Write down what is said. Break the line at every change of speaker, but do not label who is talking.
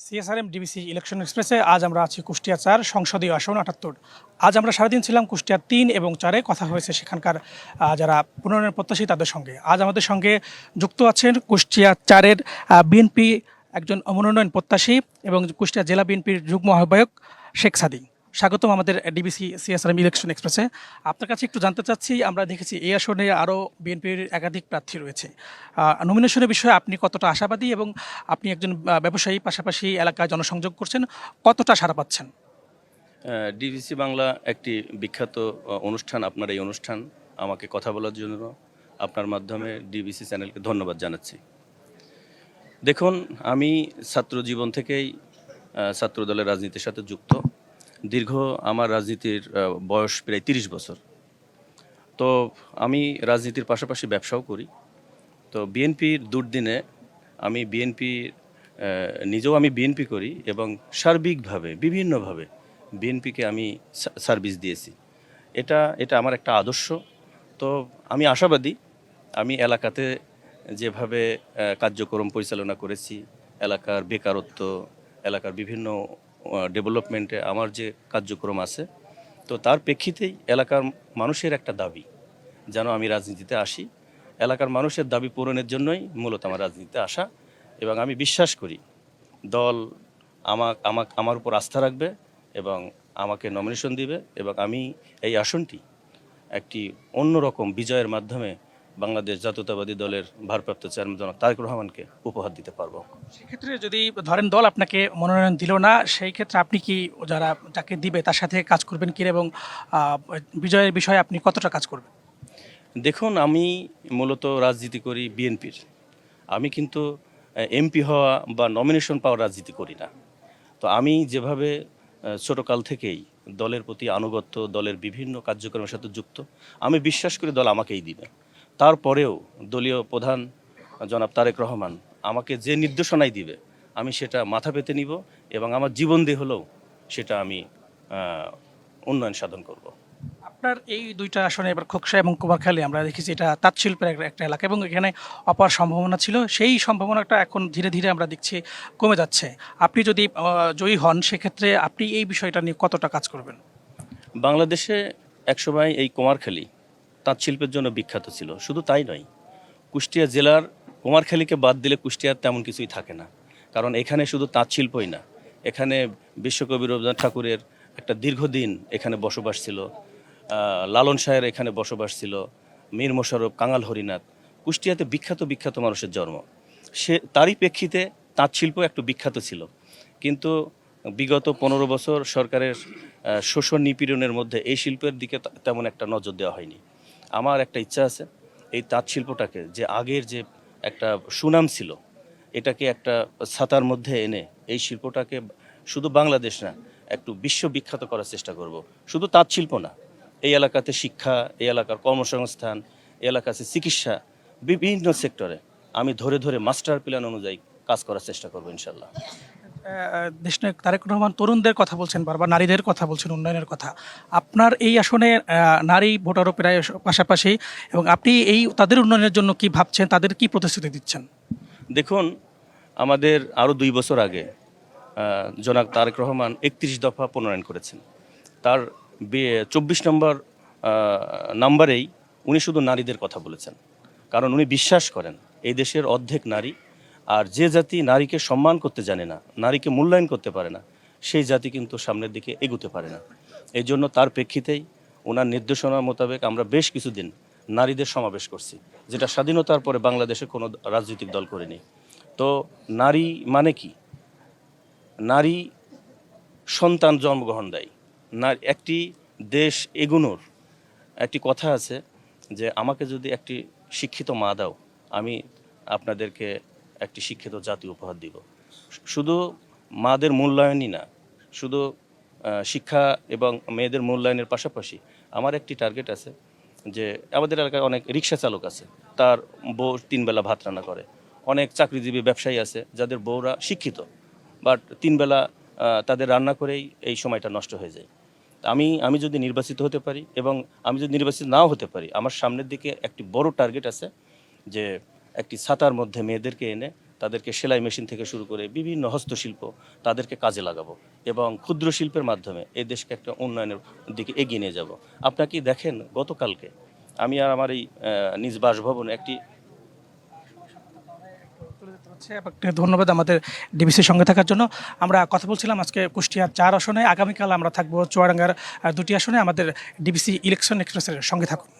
CSRM DBC election এক্সপ্রেসে আজ আমরা আছি কুষ্টিয়া চার সংসদীয় আসন আটাত্তর। আজ আমরা সারাদিন ছিলাম কুষ্টিয়া তিন এবং চারে, কথা হয়েছে সেখানকার যারা পুনর্নয়ন প্রত্যাশী তাদের সঙ্গে। আজ আমাদের সঙ্গে যুক্ত আছেন কুষ্টিয়া চারের বিএনপি একজন মনোনয়ন প্রত্যাশী এবং কুষ্টিয়া জেলা বিএনপির যুগ্ম আহ্বায়ক শেখ সাদি স্বাগতম আমাদের ডিবিসি সিএসআরএম ইলেকশন এক্সপ্রেসে। আপনার কাছে একটু জানতে চাচ্ছি আমরা দেখেছি এই আসনে আরও বিএনপির একাধিক প্রার্থী রয়েছে। নমিনেশনের বিষয়ে আপনি কতটা আশাবাদী এবং আপনি একজন ব্যবসায়ী পাশাপাশি এলাকায় জনসংযোগ করছেন কতটা সাড়া পাচ্ছেন?
ডিভিসি বাংলা একটি বিখ্যাত অনুষ্ঠান আপনার এই অনুষ্ঠান আমাকে কথা বলার জন্য আপনার মাধ্যমে ডিবিসি চ্যানেলকে ধন্যবাদ জানাচ্ছি। দেখুন আমি ছাত্র জীবন থেকেই আহ, ছাত্র দলের রাজনীতির সাথে যুক্ত। দীর্ঘ আমার রাজনীতির বয়স প্রায় তিরিশ বছর। তো আমি রাজনীতির পাশাপাশি ব্যবসাও করি। তো বিএনপির দুর্দিনে আমি বিএনপি নিজেও আমি বিএনপি করি এবং সার্বিকভাবে, বিভিন্নভাবে বিএনপিকে আমি সার্ভিস দিয়েছি। এটা এটা আমার একটা আদর্শ। তো আমি আশাবাদী, আমি এলাকাতে যেভাবে কার্যক্রম পরিচালনা করেছি, এলাকার বেকারত্ব, এলাকার বিভিন্ন ডেভেলপমেন্টে আমার যে কার্যক্রম আছে, তো তার প্রেক্ষিতেই এলাকার মানুষের একটা দাবি, যেন আমি রাজনীতিতে আসি। এলাকার মানুষের দাবি পূরণের জন্যই মূলত আমার রাজনীতিতে আসা এবং আমি বিশ্বাস করি, দল আমাক আমাক, আমার উপর আস্থা রাখবে এবং আমাকে নমিনেশন দিবে এবং আমি এই আসনটি একটি অন্যরকম বিজয়ের মাধ্যমে বাংলাদেশ জাতীয়তাবাদী দলের ভারপ্রাপ্ত চেয়ারম্যান জনাব তারেক রহমানকে উপহার দিতে পারব।
সেক্ষেত্রে যদি ধরেন দল আপনাকে মনোনয়ন দিল না সেই ক্ষেত্রে আপনি কি যারা যাকে দিবে তার সাথে কাজ করবেন কি এবং বিজয়ের বিষয়ে আপনি কতটা কাজ করবেন?
দেখুন আমি মূলত রাজনীতি করি বিএনপির। আমি কিন্তু এমপি হওয়া বা নমিনেশন পাওয়ার রাজনীতি করি না। তো আমি যেভাবে ছোটকাল থেকেই দলের প্রতি আনুগত্য দলের বিভিন্ন কার্যক্রমের সাথে যুক্ত আমি বিশ্বাস করি দল আমাকেই দিবে। তারপরেও দলীয় প্রধান জনাব তারেক রহমান আমাকে যে নির্দেশনাই দিবে আমি সেটা মাথা পেতে নিব এবং আমার জীবন দিয়ে হলেও সেটা আমি উন্নয়ন সাধন করব।
আপনার এই দুইটা আসনে এবার খোকসা এবং কুমারখালী আমরা দেখেছি এটা তাঁত শিল্পের একটা- একটা এলাকা এবং এখানে অপার সম্ভাবনা ছিল। সেই সম্ভাবনাটা এখন ধীরে ধীরে আমরা দেখছি কমে যাচ্ছে। আপনি যদি জয়ী হন সেক্ষেত্রে আপনি এই বিষয়টা নিয়ে কতটা কাজ করবেন?
বাংলাদেশে একসময় এই কুমারখালী তাঁত শিল্পের জন্য বিখ্যাত ছিল। শুধু তাই নয়, কুষ্টিয়া জেলার কুমারখালীকে বাদ দিলে কুষ্টিয়ার তেমন কিছুই থাকে না। কারণ এখানে শুধু তাঁত শিল্পই না, এখানে বিশ্বকবি রবীন্দ্রনাথ ঠাকুরের একটা দীর্ঘদিন এখানে বসবাস ছিল লালন শাহের এখানে বসবাস ছিল, মীর মোশাররফ, কাঙাল হরিনাথ। কুষ্টিয়াতে বিখ্যাত বিখ্যাত মানুষের জন্ম। সে, তারই প্রেক্ষিতে তাঁত শিল্প একটু বিখ্যাত ছিল। কিন্তু বিগত পনেরো বছর সরকারের শোষণ নিপীড়নের মধ্যে এই শিল্পের দিকে তেমন একটা নজর দেওয়া হয়নি। আমার একটা ইচ্ছা আছে এই তাঁত শিল্পটাকে যে আগের যে একটা সুনাম ছিল, এটাকে একটা ছাতার মধ্যে এনে এই শিল্পটাকে শুধু বাংলাদেশ না, একটু বিশ্ববিখ্যাত করার চেষ্টা করব। শুধু তাঁত শিল্প না, এই এলাকাতে শিক্ষা, এই এলাকার কর্মসংস্থান, এই এলাকাতে চিকিৎসা, বিভিন্ন সেক্টরে আমি ধরে ধরে মাস্টার প্ল্যান অনুযায়ী কাজ করার চেষ্টা করব ইনশাল্লাহ।
দেশনায়ক তারেক রহমান তরুণদের কথা বলছেন বারবার, নারীদের কথা বলছেন, উন্নয়নের কথা। আপনার এই আসনে নারী ভোটারও প্রায় পাশাপাশি, এবং আপনি এই তাদের উন্নয়নের জন্য কি ভাবছেন, তাদের কি প্রতিশ্রুতি দিচ্ছেন?
দেখুন, আমাদের আরও দুই বছর আগে জনাক তারেক রহমান একত্রিশ দফা প্রণয়ন করেছেন। তার চব্বিশ নম্বর নাম্বারেই উনি শুধু নারীদের কথা বলেছেন। কারণ উনি বিশ্বাস করেন, এই দেশের অর্ধেক নারী আর যে জাতি নারীকে সম্মান করতে জানে না, নারীকে মূল্যায়ন করতে পারে না, সেই জাতি কিন্তু সামনের দিকে এগুতে পারে না। এই জন্য তার প্রেক্ষিতেই ওনার নির্দেশনা মোতাবেক আমরা বেশ কিছুদিন নারীদের সমাবেশ করছি, যেটা স্বাধীনতার পরে বাংলাদেশে কোনো রাজনৈতিক দল করেনি। তো নারী মানে কি? নারী সন্তান জন্মগ্রহণ দেয়। না একটি দেশ এগুনোর একটি কথা আছে যে, আমাকে যদি একটি শিক্ষিত মা দাও, আমি আপনাদেরকে একটি শিক্ষিত জাতি উপহার দিব। শুধু মাদের মূল্যায়নই না, শুধু শিক্ষা এবং মেয়েদের মূল্যায়নের পাশাপাশি আমার একটি টার্গেট আছে যে আমাদের এলাকায় অনেক রিক্সা চালক আছে, তার বউ তিনবেলা ভাত রান্না করে। অনেক চাকরিজীবী ব্যবসায়ী আছে যাদের বউরা শিক্ষিত বাট তিনবেলা তাদের রান্না করেই এই সময়টা নষ্ট হয়ে যায়। আমি আমি যদি নির্বাচিত হতে পারি এবং আমি যদি নির্বাচিত নাও হতে পারি, আমার সামনের দিকে একটি বড় টার্গেট আছে যে একটি ছাতার মধ্যে মেয়েদেরকে এনে তাদেরকে সেলাই মেশিন থেকে শুরু করে বিভিন্ন হস্তশিল্প তাদেরকে কাজে লাগাবো এবং ক্ষুদ্র শিল্পের মাধ্যমে এই দেশকে একটা উন্নয়নের দিকে এগিয়ে নিয়ে যাব। আপনাকে দেখেন গতকালকে আমি আর আমার এই নিজ বাসভবনে একটি
আপনাকে ধন্যবাদ আমাদের ডিবিসির সঙ্গে থাকার জন্য। আমরা কথা বলছিলাম আজকে কুষ্টিয়ার চার আসনে। আগামীকাল আমরা থাকব চুয়াডাঙ্গার দুটি আসনে। আমাদের ডিবিসি ইলেকশন এক্সপ্রেসের সঙ্গে থাকুন।